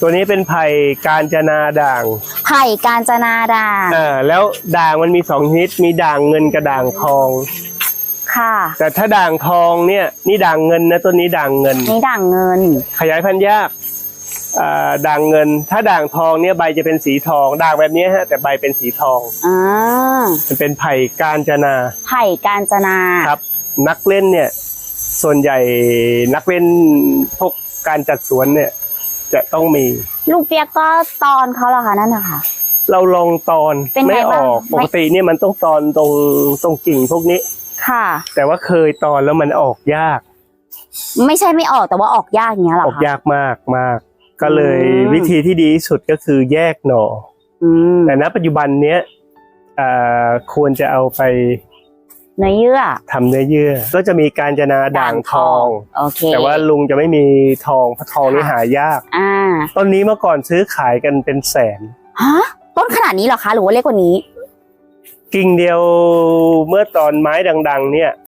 ตัวนี้เป็นไผ่กาญจนาด่างไผ่กาญจนาด่างอ่าแล้วด่างมันมีสองชนิดมีด่างเงินกับด่างทอง ค่ะ แต่ถ้าด่างทองเนี่ยนี่ด่างเงินนะต้นนี้ด่างเงิน นี่ด่างเงิน ขยายพันธุ์ยากอ่าด่างเงิน ถ้าด่างทองเนี่ยใบจะเป็นสีทอง ด่างแบบนี้ฮะ แต่ใบเป็นสีทองอ่ามันเป็นไผ่กาญจนาไผ่กาญจนาครับ นักเล่นเนี่ย ส่วนใหญ่นักเล่นพวกการจัดสวนเนี่ย จะต้องมี ลูกเปียกก็ตอนเขาเหรอคะนั่นนะคะ เราลองตอนเป็นไงไม่ออกบ้าง ปกติเนี่ยมันต้องตอนตรงตรงกิ่งพวกนี้ ค่ะ แต่ว่าเคยตอนแล้วมันออกยาก ไม่ใช่ไม่ออกแต่ว่าออกยากอย่างเงี้ยเหรอออกคะยากมากมาก ก็เลยอืม วิธีที่ดีที่สุดก็คือแยกหน่อ อืมแต่ณปัจจุบันเนี้ยอ่าควรจะเอาไป เนื้อเยื่อทำเนื้อเยื่อ ก็จะมีการจนาด่างทองโอเคแต่ว่าลุงจะไม่มีทองเพราะทองนี่หายาก อ่า ต้นนี้เมื่อก่อนซื้อขายกันเป็นแสนฮะต้นขนาดนี้เหรอคะ หรือว่าเล็กกว่านี้ กิ่งเดียวเมื่อตอนไม้ดัง ๆ เนี่ย